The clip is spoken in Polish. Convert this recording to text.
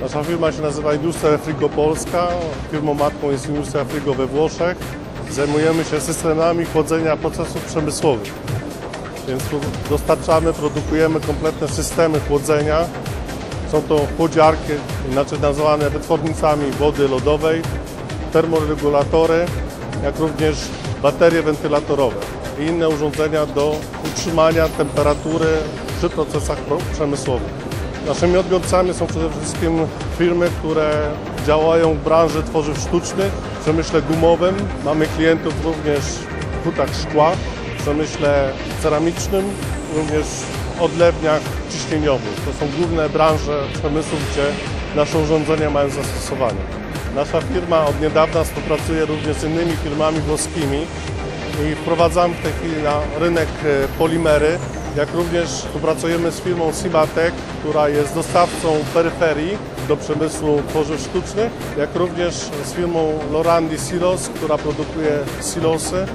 Nasza firma się nazywa Industria Frigo Polska. Firmą matką jest Industria Frigo we Włoszech. Zajmujemy się systemami chłodzenia procesów przemysłowych. Więc dostarczamy, produkujemy kompletne systemy chłodzenia. Są to chłodziarki, inaczej nazywane wytwornicami wody lodowej, termoregulatory, jak również baterie wentylatorowe i inne urządzenia do utrzymania temperatury przy procesach pro- przemysłowych. Naszymi odbiorcami są przede wszystkim firmy, które działają w branży tworzyw sztucznych, w przemyśle gumowym. Mamy klientów również w hutach szkła, w przemyśle ceramicznym, również odlewniach ciśnieniowych. To są główne branże przemysłu, gdzie nasze urządzenia mają zastosowanie. Nasza firma od niedawna współpracuje również z innymi firmami włoskimi i wprowadzamy w tej chwili na rynek e, polimery, jak również współpracujemy z firmą Simatec, która jest dostawcą peryferii do przemysłu tworzyw sztucznych, jak również z firmą Lorandi Silos, która produkuje silosy